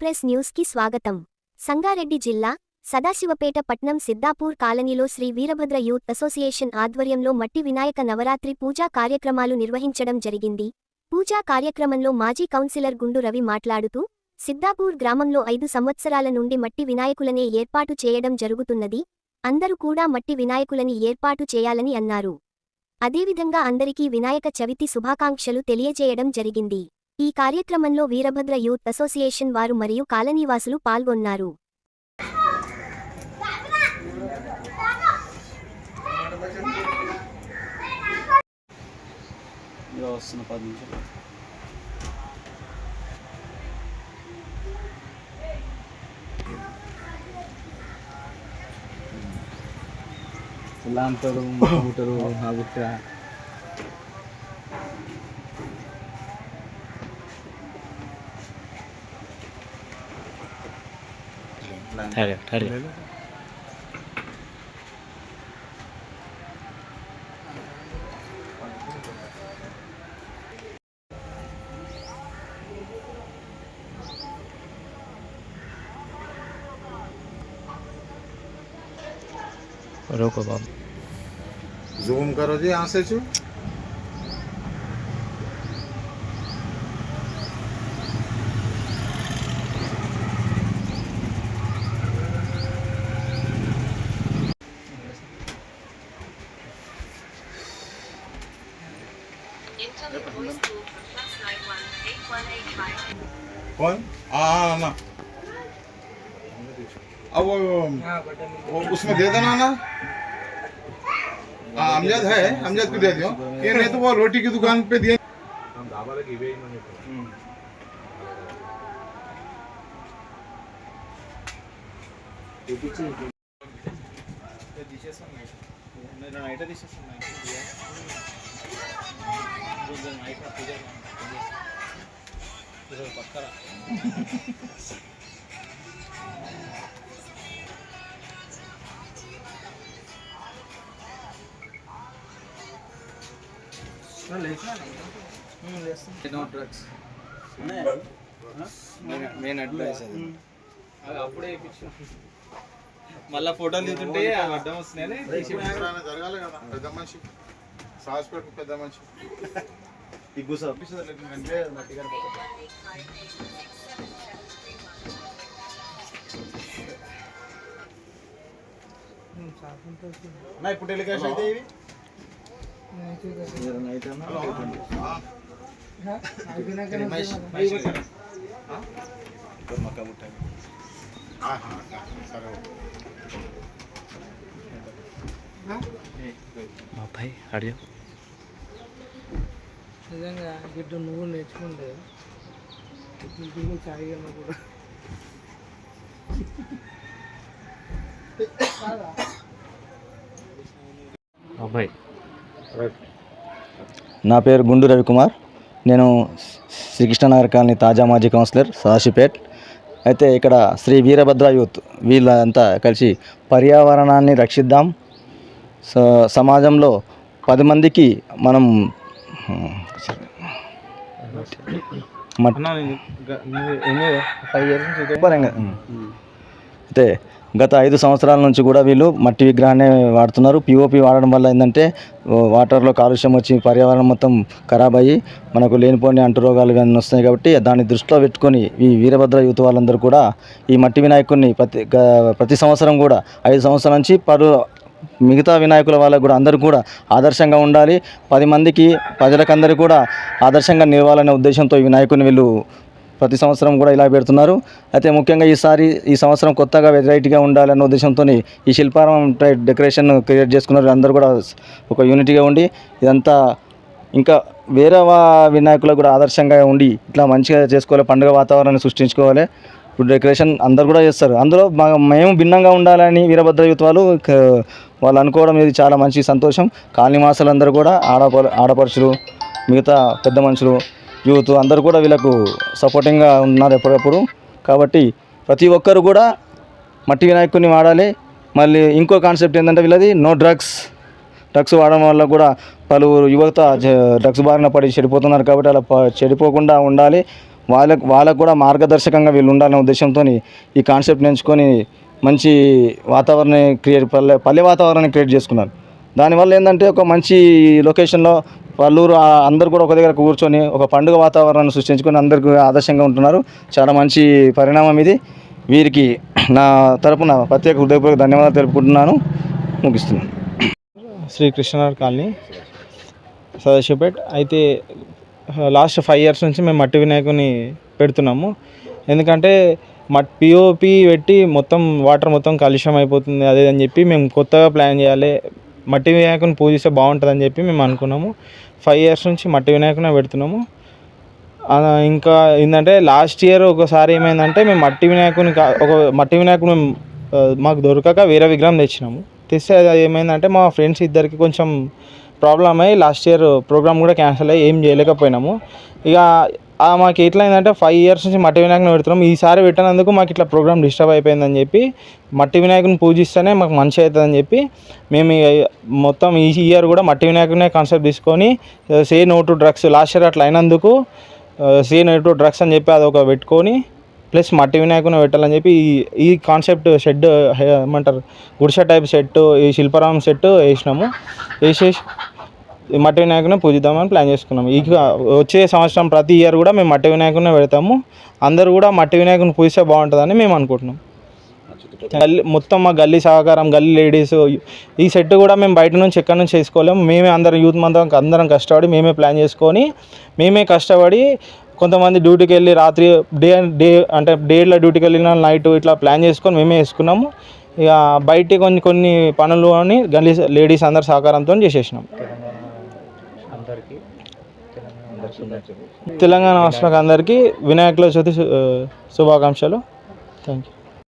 Express న్యూస్కి స్వాగతం. సంగారెడ్డి జిల్లా సదాశివపేట పట్నం సిద్దాపూర్ కాలనీలో శ్రీ వీరభద్ర యూత్ అసోసియేషన్ ఆధ్వర్యంలో మట్టి వినాయక నవరాత్రి పూజా కార్యక్రమాలు నిర్వహించడం జరిగింది. పూజా కార్యక్రమంలో మాజీ కౌన్సిలర్ గుండు రవి మాట్లాడుతూ సిద్దాపూర్ గ్రామంలో ఐదు సంవత్సరాల నుండి మట్టి వినాయకులనే ఏర్పాటు చేయడం జరుగుతున్నది. అందరూ కూడా మట్టి వినాయకులని ఏర్పాటు చేయాలని అన్నారు. అదేవిధంగా అందరికీ వినాయక చవితి శుభాకాంక్షలు తెలియజేయడం జరిగింది. ఈ కార్యక్రమంలో వీరభద్ర యూత్ అసోసియేషన్ వారు మరియు కాలనీవాసులు పాల్గొన్నారు. వస్తున్న పది నిమిషాలు. ఆ रोको बाबू जूम करो जी यहाँ से छु कौन हाँ ना अब वो, वो उसमें दे देना ना हाँ अमजद है अमजद को दे दियो ये नहीं तो वो रोटी की दुकान पे दिए నైట్ తీసేస్తాను నైట్ పూజ ఈరోజు పక్కన నో డ్రగ్స్ మెయిన్ అడ్వైస్ అది అది అప్పుడే వేయించాం మళ్ళా ఫోటోలు తీస్తుంటే అవి అడ్డం వస్తున్నాయని తీసి జరగాలి కదా పెద్ద మనిషి. సాస్ పెట్టు పెద్ద మనిషి. ఇగ్గు సార్ నా ఇప్పుడు టెలికాస్ట్ అయితే ఇవి? సరే నిజంగా నువ్వు నేర్చుకుంటే కూడా. నా పేరు గుండు రవికుమార్. నేను శ్రీకృష్ణనగర్ కాలనీ తాజా మాజీ కౌన్సిలర్ సాషిపేట్ అయితే ఇక్కడ శ్రీ వీరభద్ర యూత్ వీళ్ళంతా కలిసి పర్యావరణాన్ని రక్షిద్దాం. స- సమాజంలో పది మందికి మనం మట్- అయితే గత ఐదు సంవత్సరాల నుంచి కూడా వీళ్ళు మట్టి విగ్రహాన్ని వాడుతున్నారు. పిఓపి వాడడం వల్ల ఏంటంటే వాటర్లో కాలుష్యం వచ్చి పర్యావరణం మొత్తం ఖరాబ్ అయ్యి మనకు లేనిపోని అంటురోగాలు కానీ వస్తాయి కాబట్టి దాన్ని దృష్టిలో పెట్టుకొని ఈ వీరభద్ర యూత్ వాళ్ళందరూ కూడా ఈ మట్టి వినాయకుడిని ప్రతి ప్రతి సంవత్సరం కూడా ఐదు సంవత్సరాల నుంచి పరు మిగతా వినాయకుల వాళ్ళకు కూడా అందరూ కూడా ఆదర్శంగా ఉండాలి. పది మందికి ప్రజలకందరూ కూడా ఆదర్శంగా నిలవాలనే ఉద్దేశంతో ఈ వినాయకుడిని వీళ్ళు ప్రతి సంవత్సరం కూడా ఇలా పెడుతున్నారు. అయితే ముఖ్యంగా ఈసారి ఈ సంవత్సరం కొత్తగా వెరైటీగా ఉండాలన్న ఉద్దేశంతో ఈ శిల్పారం డెకరేషన్ క్రియేట్ చేసుకున్నారు. అందరూ కూడా ఒక యూనిటీగా ఉండి ఇదంతా ఇంకా వేరే వా వినాయకులకు కూడా ఆదర్శంగా ఉండి ఇట్లా మంచిగా చేసుకోవాలి. పండుగ వాతావరణాన్ని సృష్టించుకోవాలి. ఇప్పుడు డెకరేషన్ అందరు కూడా చేస్తారు. అందులో మా- మేము భిన్నంగా ఉండాలని వీరభద్ర యూత్ వాళ్ళు వాళ్ళు అనుకోవడం ఇది చాలా మంచి సంతోషం. కాలనీ మాసలందరూ కూడా ఆడప ఆడపడుచులు మిగతా పెద్ద మనుషులు యూత్ అందరూ కూడా వీళ్ళకు సపోర్టింగ్గా ఉన్నారు ఎప్పటికప్పుడు కాబట్టి ప్రతి ఒక్కరు కూడా మట్టి వినాయకుడిని వాడాలి. మళ్ళీ ఇంకో కాన్సెప్ట్ ఏంటంటే వీళ్ళది నో డ్రగ్స్ డ్రగ్స్ వాడడం వల్ల కూడా పలువురు యువత డ్రగ్స్ బారిన పడి చెడిపోతున్నారు కాబట్టి అలా చెడిపోకుండా ఉండాలి. వాళ్ళకు వాళ్ళకు కూడా మార్గదర్శకంగా వీళ్ళు ఉండాలనే ఉద్దేశంతో ఈ కాన్సెప్ట్ ఎంచుకొని మంచి వాతావరణాన్ని క్రియేట్ పల్లె పల్లె వాతావరణాన్ని క్రియేట్ చేసుకున్నారు. దానివల్ల ఏంటంటే ఒక మంచి లొకేషన్లో పల్లూరు అందరు కూడా ఒక దగ్గర కూర్చొని ఒక పండుగ వాతావరణాన్ని సృష్టించుకొని అందరికీ ఆదర్శంగా ఉంటున్నారు. చాలా మంచి పరిణామం ఇది. వీరికి నా తరపున ప్రత్యేక హృదయపూర్వక ధన్యవాదాలు తెలుపుకుంటున్నాను. ముగిస్తున్నాను. శ్రీ కృష్ణనగర్ కాలనీ సదాశివపేట్. అయితే లాస్ట్ ఫైవ్ ఇయర్స్ నుంచి మేము మట్టి వినాయకుని పెడుతున్నాము. ఎందుకంటే మట్ పిఓపి పెట్టి మొత్తం వాటర్ మొత్తం కాలుష్యం అయిపోతుంది అదే అని చెప్పి మేము కొత్తగా ప్లాన్ చేయాలి. మట్టి వినాయకుని పూజిస్తే బాగుంటుందని చెప్పి మేము అనుకున్నాము. ఫైవ్ ఇయర్స్ నుంచి మట్టి వినాయకునే పెడుతున్నాము. ఇంకా ఏంటంటే లాస్ట్ ఇయర్ ఒకసారి ఏమైందంటే మేము మట్టి వినాయకుని ఒక మట్టి వినాయకుని మేము, మాకు దొరకక వేరే విగ్రహం తెచ్చినాము. తెస్తే అది ఏమైందంటే మా ఫ్రెండ్స్ ఇద్దరికి కొంచెం ప్రాబ్లం అయ్యి లాస్ట్ ఇయర్ ప్రోగ్రామ్ కూడా క్యాన్సిల్ అయ్యి ఏం చేయలేకపోయినాము. ఇక మాకు ఎట్లయిందంటే ఫైవ్ ఇయర్స్ నుంచి మట్టి వినాయకుని పెడుతున్నాం. ఈసారి పెట్టినందుకు మాకు ఇట్లా ప్రోగ్రామ్ డిస్టర్బ్ అయిపోయిందని చెప్పి మట్టి వినాయకుని పూజిస్తేనే మాకు మంచి అవుతుందని చెప్పి మేము మొత్తం ఈ ఇయర్ కూడా మట్టి వినాయకునే కాన్సెప్ట్ తీసుకొని say no to drugs last year అట్లా అయినందుకు సే నో టు డ్రగ్స్ అని చెప్పి అదొక పెట్టుకొని ప్లస్ మట్టి వినాయకుని పెట్టాలని చెప్పి ఈ ఈ కాన్సెప్ట్ షెడ్ ఏమంటారు గుడిసె టైప్ సెట్ ఈ శిల్పారామం సెట్ వేసినాము. వేసేసి మట్టి వినాయకునే పూజిద్దామని ప్లాన్ చేసుకున్నాం. ఇక వచ్చే సంవత్సరం ప్రతి ఇయర్ కూడా మేము మట్టి వినాయకునే పెడతాము. అందరూ కూడా మట్టి వినాయకుని పూజిస్తే బాగుంటుందని మేము అనుకుంటున్నాం. గల్లీ మొత్తం మా గల్లీ సహకారం గల్లీ లేడీస్ ఈ సెట్ కూడా మేము బయట నుంచి ఎక్కడి నుంచి చేసుకోలేము మేమే అందరం యూత్ మొత్తం అందరం కష్టపడి మేమే ప్లాన్ చేసుకొని మేమే కష్టపడి కొంతమంది డ్యూటీకి వెళ్ళి రాత్రి డే డే అంటే డేలో డ్యూటీకి వెళ్ళిన నైట్ ఇట్లా ప్లాన్ చేసుకొని మేమే వేసుకున్నాము. ఇక బయట కొన్ని కొన్ని పనులు అని గల్లీ లేడీస్ అందరు సహకారంతో చేసేసినాం. తెలంగాణ రాష్ట్రానికి అందరికీ వినాయకుల చవితి శుభాకాంక్షలు. Thank you